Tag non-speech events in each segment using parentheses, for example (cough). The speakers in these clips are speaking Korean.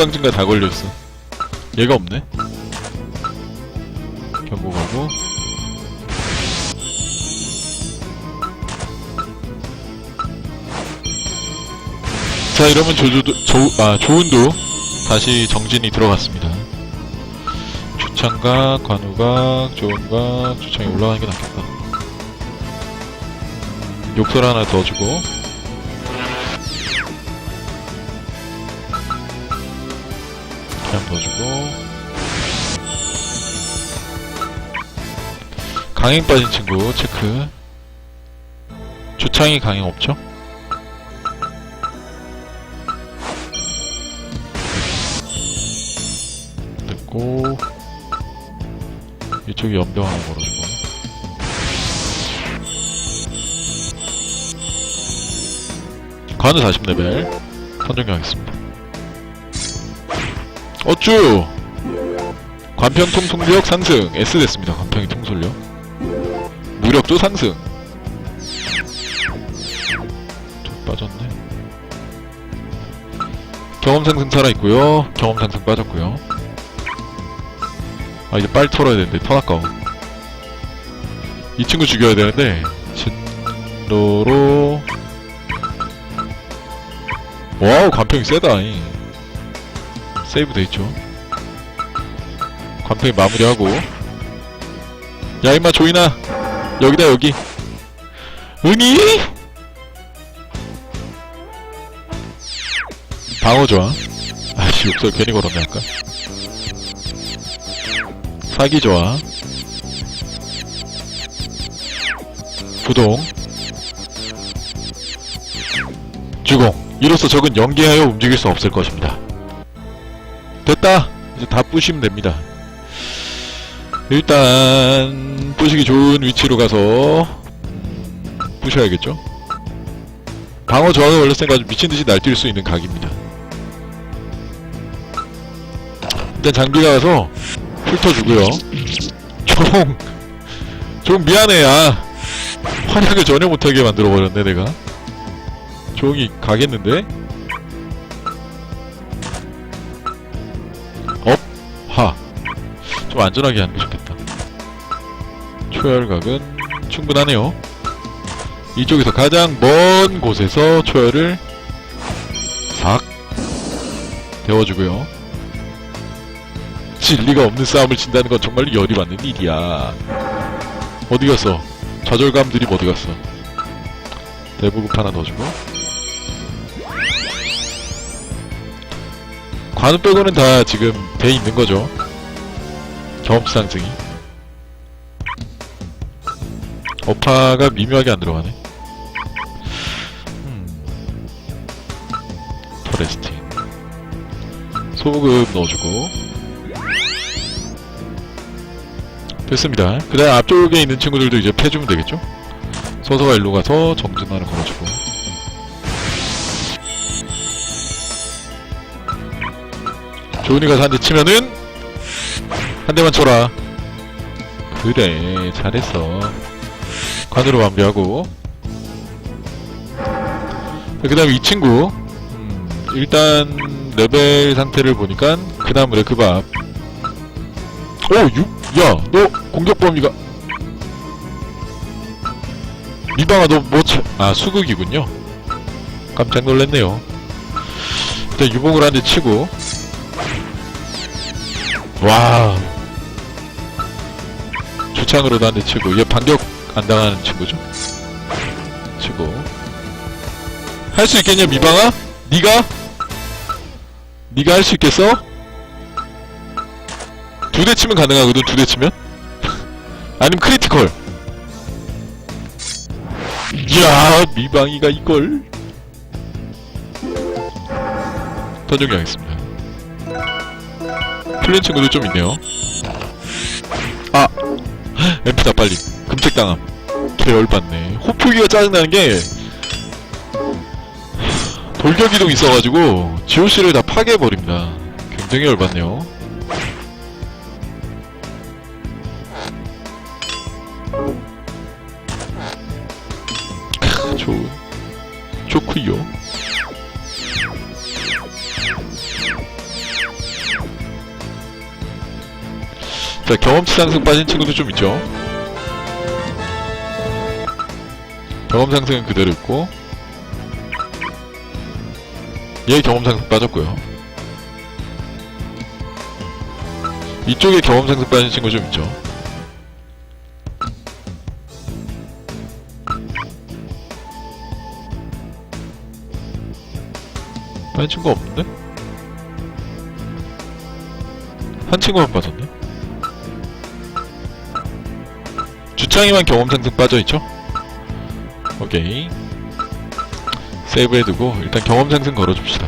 후광증가 다 걸려있어. 얘가 없네. 경고가고. 자 이러면 조조도 조, 아 조은도 다시 정진이 들어갔습니다. 주창각 관우각 조은각 주창이 올라가는 게 낫겠다. 욕설 하나 더 주고 그냥 더 주고. 강행 빠진 친구 체크. 주창이 강행 없죠? 됐고. 이쪽에 연병 하나 걸어주고. 관우 40레벨 선정하겠습니다 어쭈! 관평통 통력 상승. S 됐습니다. 관평이 통솔력 무력도 상승. 좀 빠졌네. 경험 상승 살아있고요. 경험 상승 빠졌고요. 아 이제 빨리 털어야 되는데 턴 아까워. 이 친구 죽여야 되는데 진로로. 와우 관평이 세다 이. 세이브 돼 있죠. 관평이 마무리하고. 야 임마 조이나. 여기다 여기. 은희? 방어 좋아 아씨 욕설 괜히 걸었네 아까. 사기 좋아. 부동. 주공. 이로써 적은 연계하여 움직일 수 없을 것입니다 됐다. 이제 다 부시면 됩니다. 일단 부시기 좋은 위치로 가서 음, 부셔야겠죠? 방어 저항을 올렸으니까 아주 미친듯이 날뛸 수 있는 각입니다. 일단 장비가 가서 훑어주고요. 종, 종 미안해. 야 활약을 전혀 못하게 만들어버렸네 내가. 종이 가겠는데? 좀 안전하게 하는 게 좋겠다. 초열각은 충분하네요. 이쪽에서 가장 먼 곳에서 초열을 싹 데워주고요. 진리가 없는 싸움을 진다는 건 정말 열이 받는 일이야. 어디 갔어? 좌절감 들이 어디 갔어? 대부급 하나 더 주고. 관우 빼고는 다 지금 돼 있는 거죠. 경험치 상승이. 어파가 미묘하게 안 들어가네. 음. 포레스트. 소금 넣어주고. 됐습니다. 그 다음 앞쪽에 있는 친구들도 이제 패주면 되겠죠? 서서가 일로 가서 정진하는 걸어주고. 조은이 가서 한대 치면은 한 대만 쳐라. 그래 잘했어. 관으로 마무리하고. 그 다음 이 친구. 음, 일단 레벨 상태를 보니까 그 다음 레크밥. 오! 유, 야! 너 공격 범위가. 미방아 너 뭐, 차... 아 수극이군요. 깜짝 놀랐네요. 일단 유봉을 한 대 치고. 와 주창으로도 한 대 치고 얘 반격 안 당하는 친구죠 치고 할 수 있겠냐 미방아? 니가? 니가 할 수 있겠어? 두 대 치면 가능하거든 두 대 치면 (laughs) 아니면 크리티컬 이야 미방이가 이걸 던정하겠습니다 풀린 친구도 좀 있네요. 아! 엠피다 빨리. 금책당함. 개 열받네. 호프기가 짜증나는 게 돌격이동 있어가지고 GOC를 다 파괴해버립니다. 굉장히 열받네요. 크, 좋은. 좋구요. 자, 경험치 상승 빠진 친구도 좀 있죠. 경험 상승은 그대로 있고, 얘 경험 상승 빠졌고요. 이쪽에 경험 상승 빠진 친구 좀 있죠. 빠진 친구 없는데? 한 친구만 빠졌네. 주창이만 경험 상승 빠져있죠? 오케이. 세이브 해두고, 일단 경험 상승 걸어줍시다.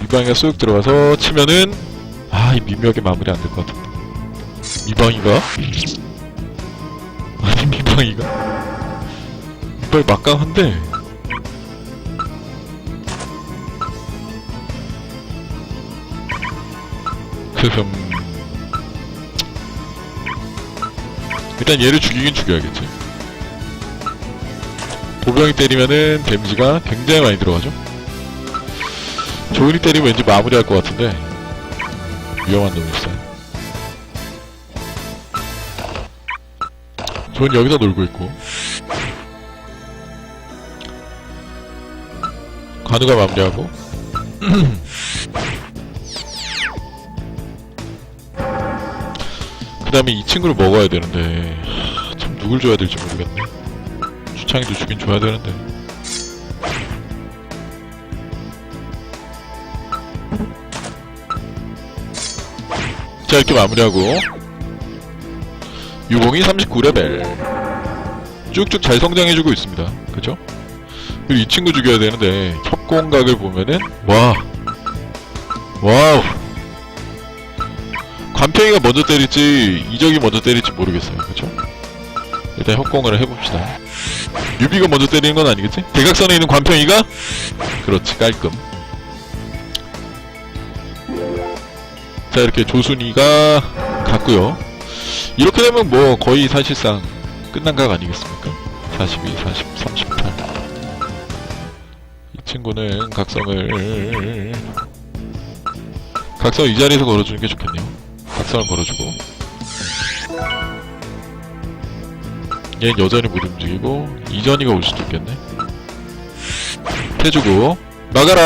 미방이가 쑥 들어가서 치면은, 아, 이 미묘하게 마무리 안 될 것 같은데. 미방이가? 아니, 미방이가? 이빨 막강한데? 그흠 일단 얘를 죽이긴 죽여야겠지. 도병이 때리면은 데미지가 굉장히 많이 들어가죠? 조은이 때리면 왠지 마무리할 것 같은데 위험한 놈이었어요. 조은 여기서 놀고 있고. 관우가 마무리하고 (clears throat) 그 다음에 이 친구를 먹어야 되는데 하, 참 누굴 줘야 될지 모르겠네. 주창이도 주긴 줘야 되는데. 자 이렇게 마무리하고. 유봉이 39레벨. 쭉쭉 잘 성장해주고 있습니다. 그죠? 그리고 이 친구 죽여야 되는데 협공각을 보면은 와. 와우 관평이가 먼저 때릴지 이적이 먼저 때릴지 모르겠어요 그쵸? 일단 협공을 해봅시다 유비가 먼저 때리는 건 아니겠지? 대각선에 있는 관평이가? 그렇지 깔끔 자 이렇게 조순이가 갔고요 이렇게 되면 뭐 거의 사실상 끝난 각 아니겠습니까? 42, 40, 38 이 친구는 각성을 각성 이 자리에서 걸어주는 게 좋겠네요 각성을 걸어주고. 얘는 여전히 못 움직이고 이전이가 올 수도 있겠네. 해주고. 나가라!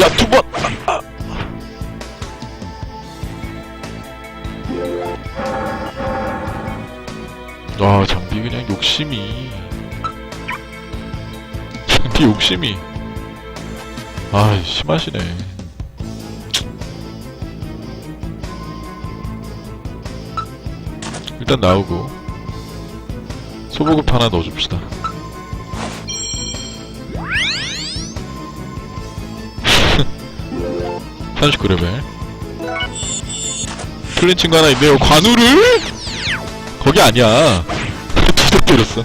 야 두번! 아 장비 그냥 욕심이. 장비 욕심이. 아 심하시네 일단 나오고 소보급 하나 넣어줍시다. (laughs) (39레벨) 틀린 친구 하나 있네요. 관우를? 거기 아니야. (laughs) 두대 때렸어. (laughs)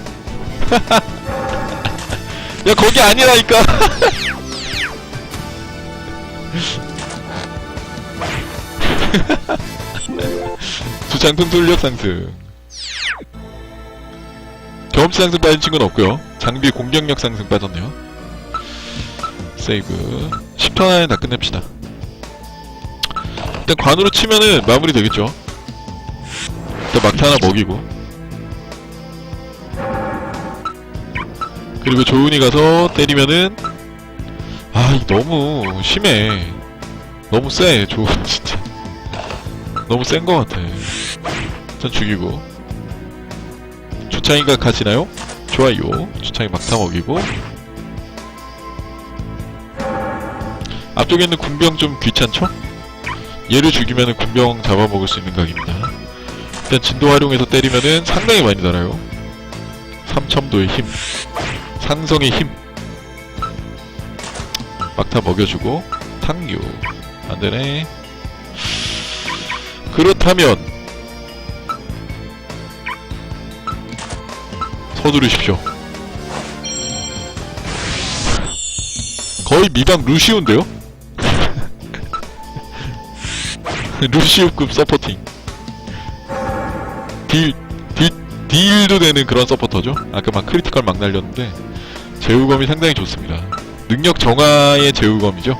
야 거기 아니라니까 주창통 tul력 상승. 경험치 상승 빠진 친구는 없고요. 장비 공격력 상승 빠졌네요. 세이브. 10턴 안에 다 끝냅시다. 일단 관으로 치면은 마무리 되겠죠? 일단 막타 하나 먹이고. 그리고 조은이 가서 때리면은 아 너무 심해. 너무 세 조은 진짜. 너무 센 거 같아 전 죽이고. 주창이가 가시나요? 좋아요. 주창이 막타 먹이고. 앞쪽에 있는 군병 좀 귀찮죠? 얘를 죽이면은 군병 잡아먹을 수 있는 각입니다. 일단 진도 활용해서 때리면은 상당히 많이 달아요. 3첨도의 힘. 상성의 힘. 막타 먹여주고. 탕류 안되네. 그렇다면 서두르십시오 거의 미방 루시우인데요? (laughs) 루시우급 서포팅 딜, 딜, 딜도 되는 그런 서포터죠? 아까 막 크리티 크리티컬 막 날렸는데 제우검이 상당히 좋습니다. 능력 정화의 제우검이죠.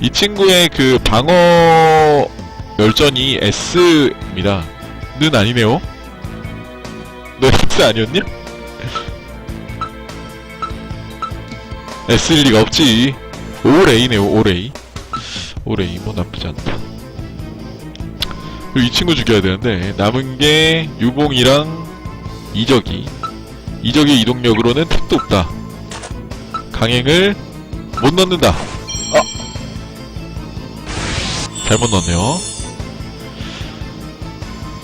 이 친구의 그 방어 열전이 S입니다. 는 아니네요. 너 X 아니었냐? S일 리가 없지. 5레이네요, 5레이. 5레이, 뭐 나쁘지 않다. 그리고 이 친구 죽여야 되는데, 남은 게 유봉이랑 이적이. 이적의 이동력으로는 택도 없다. 강행을 못 넣는다. 아! 잘못 넣었네요.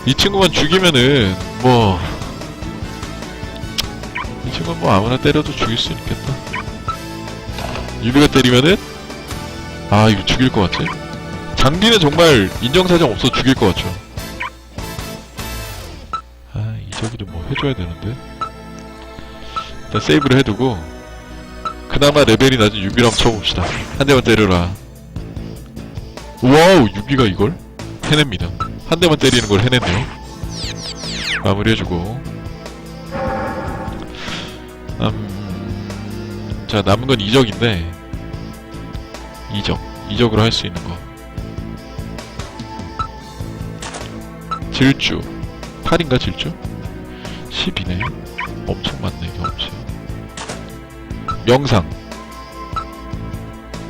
이 친구만 죽이면은, 뭐, 이 친구는 뭐 아무나 때려도 죽일 수 있겠다. 유비가 때리면은, 아, 이거 죽일 것 같지? 장비는 정말 인정사정 없어 죽일 것 같죠? 아, 이저기를 뭐 해줘야 되는데. 일단 세이브를 해두고, 그나마 레벨이 낮은 유비랑 쳐봅시다. 한 대만 때려라. 와우, 유비가 이걸? 해냅니다. 한 대만 때리는 걸 해냈네요. 마무리해주고. 음, 자, 남은 건 이적인데, 이적. 이적으로 할 수 있는 거. 질주. 8인가 질주? 10이네. 엄청 많네, 경험치. 명상.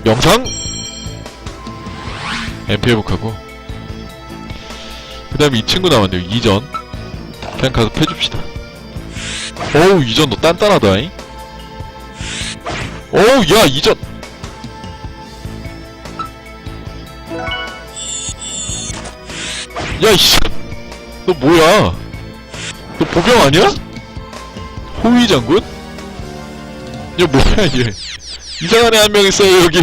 명상? MP 회복하고. 그 다음에 이 친구 나왔네요. 이전. 그냥 가서 패줍시다. 어우, 이전 너 단단하다잉? 어우, 야, 이전! 야, 이씨! 너 뭐야? 너 보병 아니야? 호위 장군? 야, 뭐야, 얘. 이상한 애 한 명 있어요, 여기.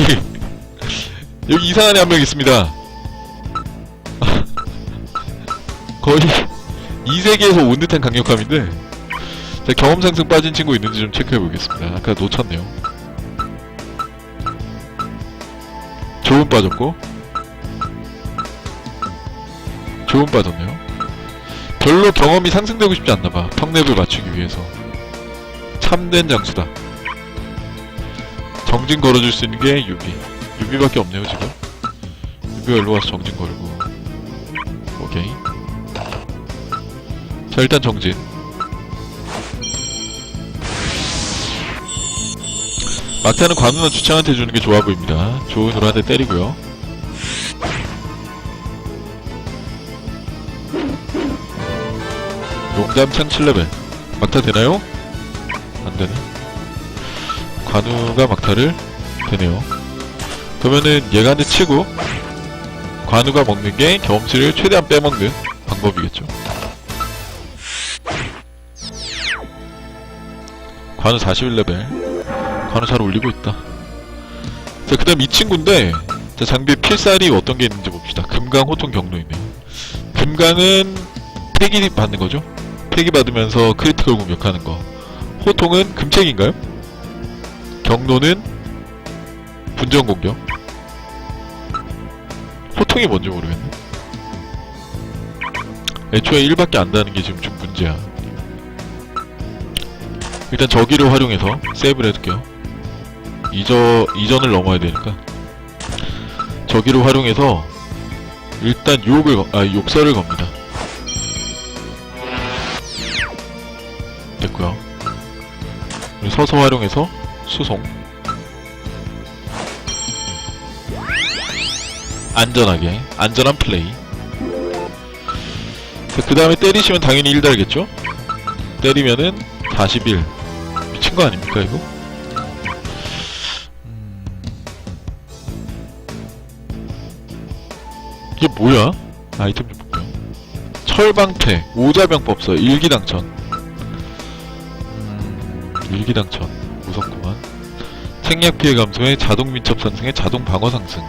여기 이상한 애 한 명 있습니다. (laughs) 거의 이 세계에서 온 듯한 강력함인데 자, 경험 상승 빠진 친구 있는지 좀 체크해 보겠습니다. 아까 놓쳤네요. 좋은 빠졌고 좋은 빠졌네요. 별로 경험이 상승되고 싶지 않나봐. 턱랩을 맞추기 위해서. 참된 장수다. 정진 걸어줄 수 있는 게 유비. 유비밖에 없네요 지금. 유비가 일로 와서 정진 걸고. 오케이. 자 일단 정진 막타는 관우나 주창한테 주는 게 좋아 보입니다. 좋은으로 한대 때리고요. 용담창 7레벨. 막타 되나요? 안 되네. 관우가 막타를 되네요. 그러면은 얘가 한대 치고 관우가 먹는 게 경험치를 최대한 빼먹는 방법이겠죠. 관우 41레벨 관우 잘 올리고 있다. 자 그 다음 이 친구인데 자 장비 필살이 어떤 게 있는지 봅시다. 금강 호통 경로이네요 금강은 폐기 받는 거죠? 폐기 받으면서 크리티컬 공격하는 거. 호통은 금책인가요? 경로는 분전 공격. 호통이 뭔지 모르겠네. 애초에 1밖에 안 다는 게 지금 좀 문제야. 일단 저기를 활용해서 세이브를 해둘게요. 이저, 이전을 넘어야 되니까. 저기를 활용해서 일단 거- 아, 욕설을 겁니다. 됐고요 서서 활용해서 수송. 안전하게, 안전한 플레이. 그 다음에 때리시면 당연히 1 달겠죠? 때리면은 41 미친 거 아닙니까 이거? 뭐야? 아이템 좀 볼게요. 철방패, 오자병법서, 일기당천. 음... 일기당천 무섭구만. 생략 피해 감소에 자동 민첩 상승에 자동 방어 상승.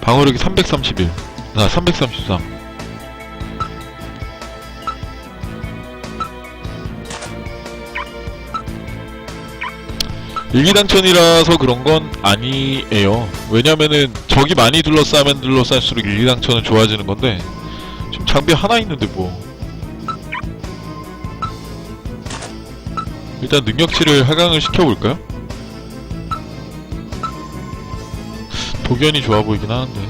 방어력이 331. 아, 333. 일기당천이라서 그런 건 아니에요. 왜냐면은 적이 많이 둘러싸면 둘러쌀수록 일기당천은 좋아지는 건데 지금 장비 하나 있는데 뭐. 일단 능력치를 하강을 시켜볼까요? 도견이 좋아 보이긴 하는데.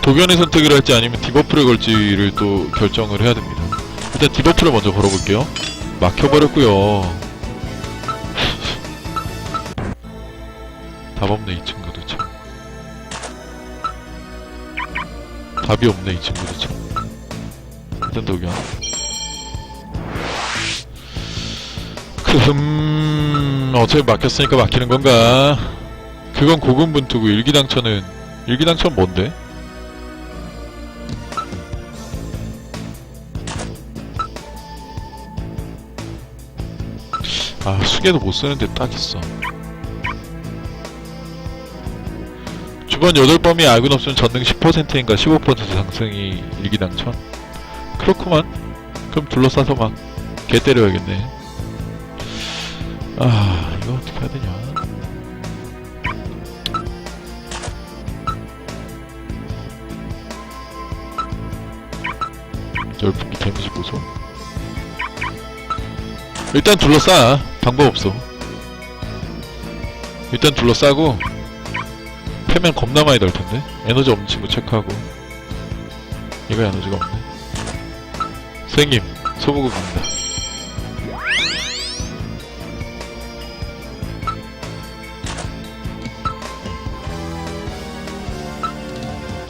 도견의 선택을 할지 아니면 디버프를 걸지를 또 결정을 해야 됩니다. 일단 디버프를 먼저 걸어볼게요. 막혀버렸고요 답 없네 이 친구도 참. 답이 없네 이 친구도 참. 일단 도견 크흠 어차피 막혔으니까 막히는 건가? 그건 고군분투고 일기당천은 일기당천 뭔데? 아 수계도 못 쓰는데 딱 있어 주번 8범이 악은 없으면 전능 10%인가 15% 상승이 일기당천 그렇구만. 그럼 둘러싸서 막 개 때려야겠네. 아 이거 어떻게 해야 되냐? 열풍기 데미지 보소. 일단 둘러싸. 방법 없어. 일단 둘러싸고 패면 겁나 많이 덜 텐데? 에너지 없는 친구 체크하고. 얘가 에너지가 없네. 선생님 소보급입니다.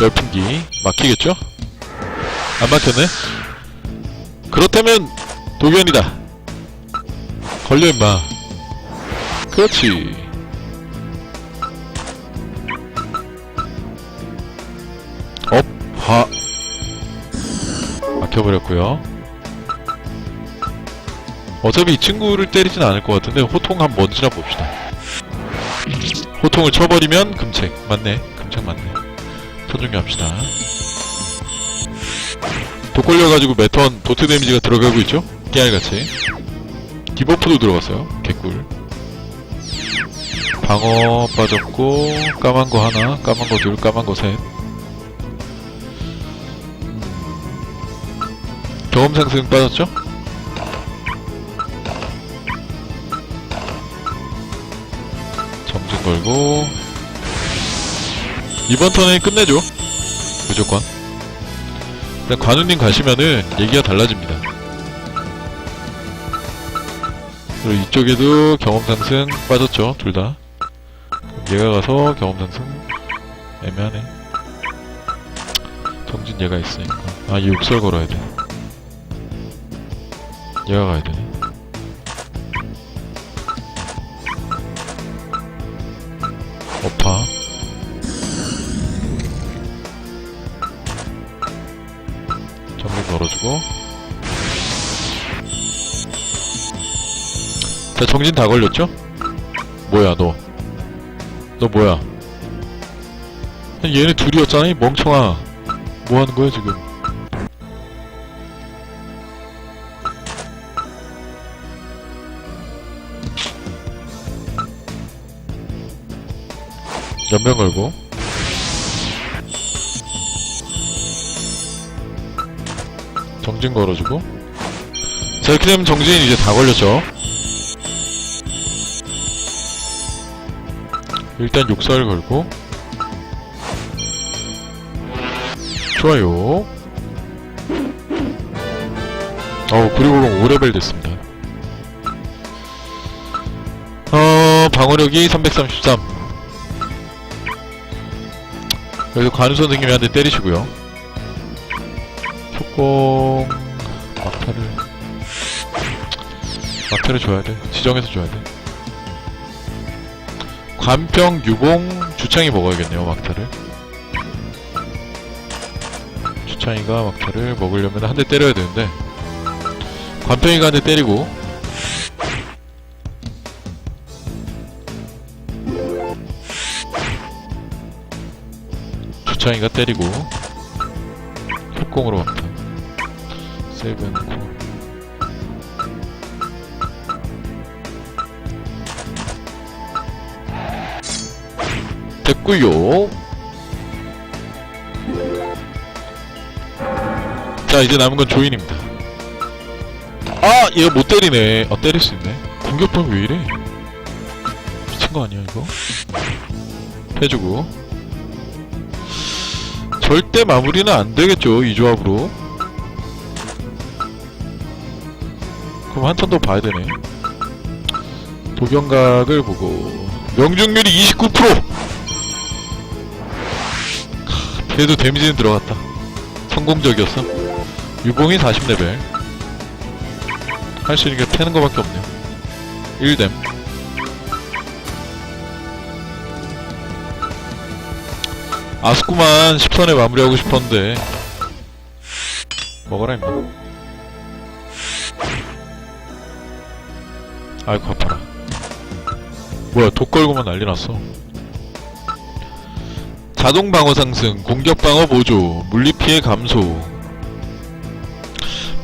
열풍기 막히겠죠? 안 막혔네? 그렇다면 도견이다. 걸려 임마. 그렇지 막혀버렸고요. 어차피 이 친구를 때리진 않을 것 같은데 호통 한 번 지나 봅시다. 호통을 쳐버리면 금책. 맞네. 금책 맞네. 선중요합시다. 독 걸려가지고 매턴 도트 데미지가 들어가고 있죠? 깨알같이. 디버프도 들어갔어요. 개꿀. 방어 빠졌고 까만 거 하나 까만 거 둘 까만 거 셋 경험 상승 빠졌죠? 정진 걸고. 이번 턴에 끝내죠. 무조건. 일단 관우님 가시면은 얘기가 달라집니다. 그리고 이쪽에도 경험 상승 빠졌죠 둘 다. 얘가 가서 경험 상승 애매하네. 정진 얘가 있으니까. 아얘 욕설 걸어야 돼 얘가 가야 되네. 어파 정진 걸어주고. 자 정진 다 걸렸죠? 뭐야 너? 너 뭐야? 얘네 둘이었잖아 이 멍청아. 뭐 하는 거야 지금 연명 걸고? 정진 걸어주고? 자 이렇게 되면 정진이 이제 다 걸렸죠? 일단 욕설 걸고. 좋아요. 어우 그리고 5레벨 됐습니다. 어 방어력이 333 여기서 관우 선생님이 한 대 때리시고요. 속공. 막타를. 막타를 줘야 돼. 지정해서 줘야 돼. 관평 유봉 주창이 먹어야겠네요 막타를. 주창이가 막타를 먹으려면 한 대 때려야 되는데. 관평이가 한 대 때리고 주창이가 때리고 협공으로 막타 세이브 해놓고 됐구요. 자 이제 남은 건 조인입니다. 아 얘가 못 때리네. 어 때릴 수 있네. 공격방 왜 이래? 미친 거 아니야 이거? 해주고 절대 마무리는 안 되겠죠 이 조합으로. 그럼 한턴 더 봐야 되네. 도경각을 보고. 명중률이 29% 카, 그래도 데미지는 들어갔다. 성공적이었어. 유봉이 40레벨. 할 수 있는 게 패는 거밖에 없네요. 1뎀 아스쿠만 10선에 마무리하고 싶었는데. 먹어라 임마. 아이고 아파라. 뭐야 독 걸고만 난리 났어. 자동 방어 상승 공격 방어 보조 물리 피해 감소.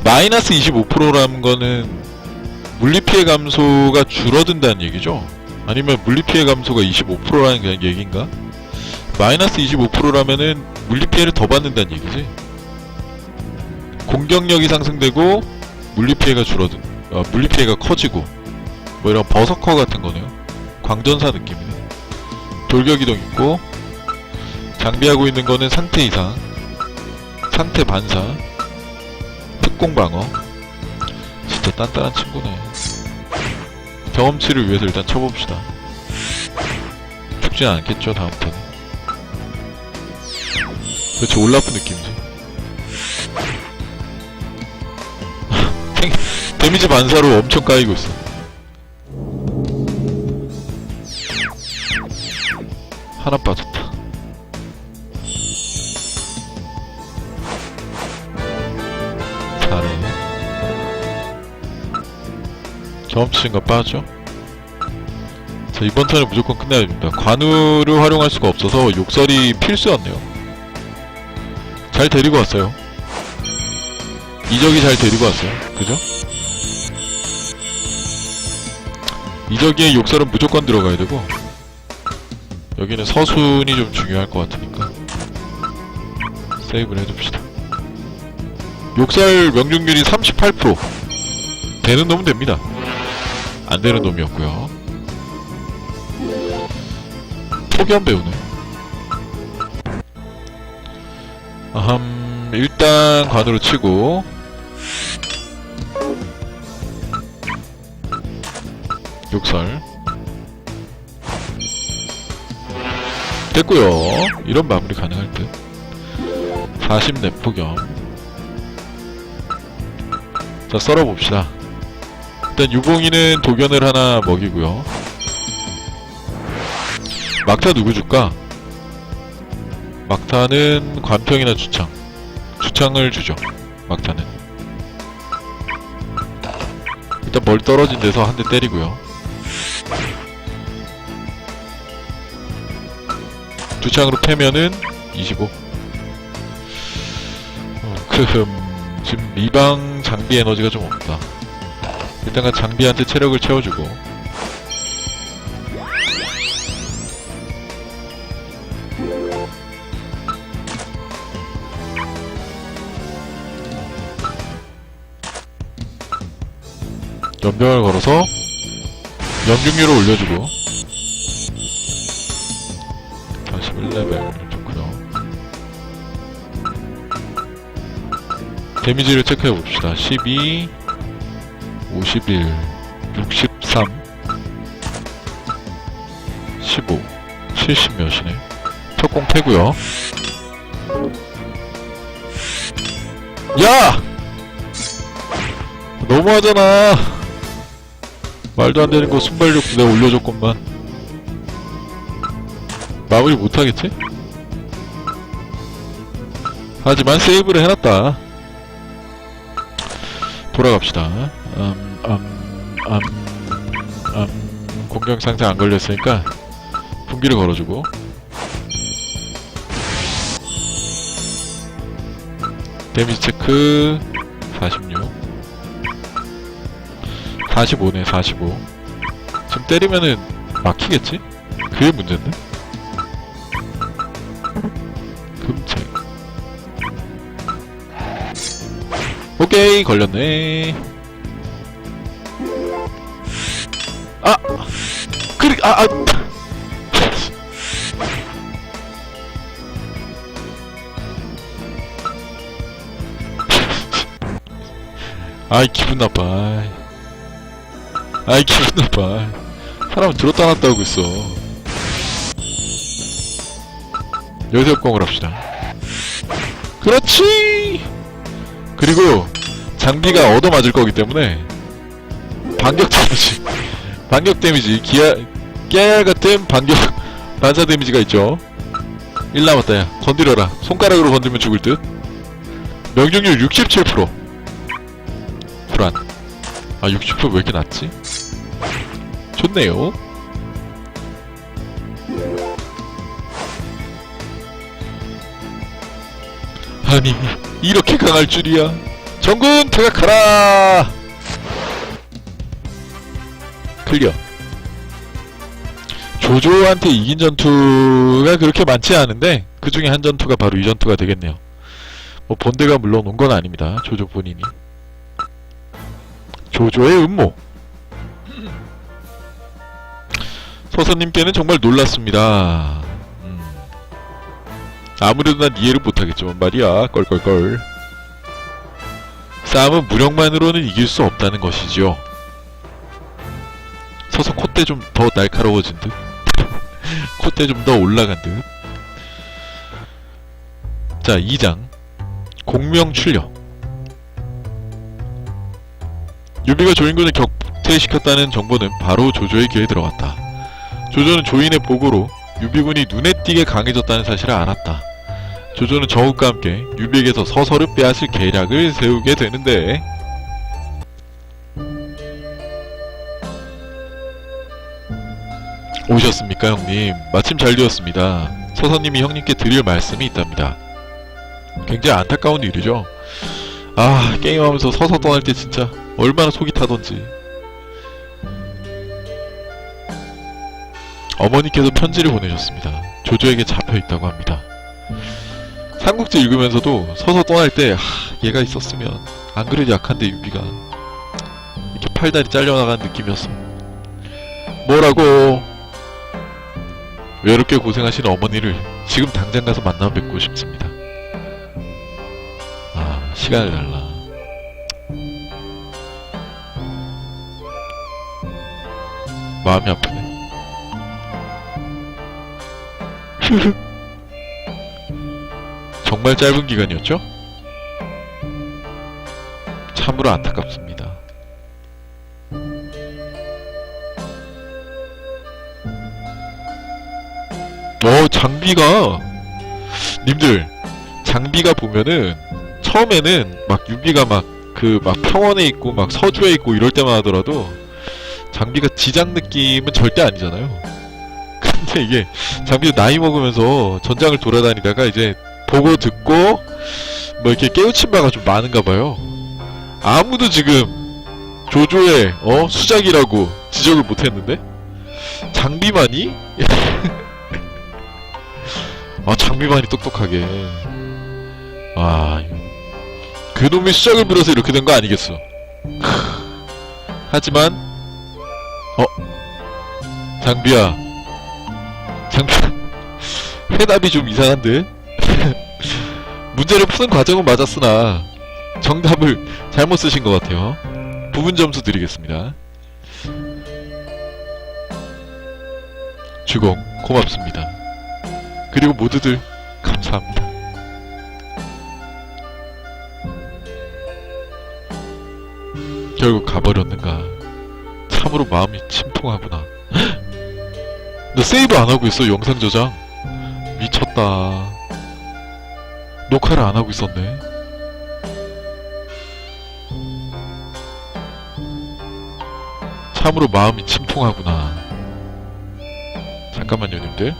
마이너스 25%라는 거는 물리 피해 감소가 줄어든다는 얘기죠? 아니면 물리 피해 감소가 25%라는 그냥 얘기인가 마이너스 25%라면은 물리 피해를 더 받는다는 얘기지 공격력이 상승되고 물리 피해가 줄어든 어, 물리 피해가 커지고 뭐 이런 버서커 같은 거네요. 광전사 느낌이네. 돌격 이동 있고 장비하고 있는 거는 상태 이상, 상태 반사, 특공 방어. 진짜 단단한 친구네. 경험치를 위해서 일단 쳐봅시다. 죽진 않겠죠 다음 턴에. 그렇지 올라프 느낌이지. (laughs) 데미지 반사로 엄청 까이고 있어. 하나 빠졌다. 잘해. 경험치인가 빠져? 자, 이번 턴에 무조건 끝내야 됩니다. 관우를 활용할 수가 없어서 욕설이 필수였네요. 잘 데리고 왔어요. 이적이 잘 데리고 왔어요. 그죠? 이적의 욕설은 무조건 들어가야 되고 여기는 서순이 좀 중요할 것 같으니까 세이브를 해둡시다 욕설 명중률이 38% 되는 놈은 됩니다 안 되는 놈이었고요 폭염 배우네 아함 일단 관으로 치고. 욕설. 됐고요. 이런 마무리 가능할 듯. 40렙 폭염. 자 썰어봅시다. 일단 유봉이는 도견을 하나 먹이고요. 막타 누구 줄까? 막타는 관평이나 주창. 주창을 주죠 막타는. 일단 멀 떨어진 데서 한 대 때리고요. 주창으로 패면은 25 어, 크흠 지금 리방 장비 에너지가 좀 없다. 일단은 장비한테 체력을 채워주고 연병을 걸어서 연중률을 올려주고. 41레벨. 좋구요. 데미지를 체크해 봅시다. 12 51 63 15 70 몇이네. 첫공 패고요. 야! 너무하잖아 말도 안 되는 거 순발력 내가 올려줬건만. 마무리 못하겠지? 하지만 세이브를 해놨다. 돌아갑시다. 음, 음, 음, 음, 공격 상태 안 걸렸으니까 분기를 걸어주고. 데미지 체크. 46 45네 45 지금 때리면은 막히겠지? 그게 문제인데? 금책 오케이 걸렸네 아! 그리, 아, 아! 아이, 기분 나빠. 아이. 기분 나빠. 사람 들었다 놨다 하고 있어. 여기서 협공을 합시다. 그렇지! 그리고, 장비가 얻어맞을 거기 때문에, 반격 데미지, 반격 데미지, 기아, 깨알 같은 반격, 반사 데미지가 있죠. 1 남았다, 야. 건드려라. 손가락으로 건들면 죽을 듯. 명중률 67%. 불안. 아, 60%왜 이렇게 낮지? 좋네요. 아니, 이렇게 강할 줄이야. 정군, 퇴각하라! 클리어. 조조한테 이긴 전투가 그렇게 많지 않은데 그 중에 한 전투가 바로 이 전투가 되겠네요. 뭐 본대가 물론 온 건 아닙니다. 조조 본인이. 조조의 음모. 서서님께는 정말 놀랐습니다. 음. 아무래도 난 이해를 못하겠지만 말이야. 껄껄껄. 싸움은 무력만으로는 이길 수 없다는 것이지요. 서서 콧대 좀 더 날카로워진 듯. (laughs) 콧대 좀 더 올라간 듯. 자, 2장. 공명 출력. 유비가 조인군을 격퇴시켰다는 정보는 바로 조조의 귀에 들어갔다. 조조는 조인의 보고로 유비군이 눈에 띄게 강해졌다는 사실을 알았다. 조조는 정욱과 함께 유비에게서 서서를 빼앗을 계략을 세우게 되는데 오셨습니까 형님? 마침 잘 되었습니다. 서서님이 형님께 드릴 말씀이 있답니다. 굉장히 안타까운 일이죠. 아 게임하면서 서서 떠날 때 진짜 얼마나 속이 타던지. 어머니께서 편지를 보내셨습니다. 조조에게 잡혀 있다고 합니다. 삼국지 읽으면서도 서서 떠날 때 하, 얘가 있었으면 안 그래도 약한데 유비가 이렇게 팔다리 잘려나간 느낌이었어. 뭐라고? 외롭게 고생하시는 어머니를 지금 당장 가서 만나 뵙고 싶습니다. 아, 시간을 달라. 마음이 아프 (laughs) 정말 짧은 기간이었죠? 참으로 안타깝습니다. 어, 장비가, 님들, 장비가 보면은, 처음에는 막 유비가 막, 그, 막 평원에 있고, 막 서주에 있고 이럴 때만 하더라도, 장비가 지장 느낌은 절대 아니잖아요. 근데 (laughs) 이게, 장비가 나이 먹으면서 전장을 돌아다니다가 이제, 보고 듣고, 뭐 이렇게 깨우친 바가 좀 많은가 봐요. 아무도 지금, 조조의, 어, 수작이라고 지적을 못 했는데? 장비만이? (laughs) 아 장비만이 똑똑하게 아 그놈의 수작을 부려서 이렇게 된 거 아니겠어 하지만 어 장비야 장비 해답이 좀 이상한데 (laughs) 문제를 푸는 과정은 맞았으나 정답을 잘못 쓰신 것 같아요 부분 점수 드리겠습니다 주공 고맙습니다 그리고 모두들 감사합니다. 결국 가버렸는가. 참으로 마음이 침통하구나. 너 세이브 안 하고 있어 영상 저장. 미쳤다. 녹화를 안 하고 있었네. 참으로 마음이 침통하구나. 잠깐만요, 님들.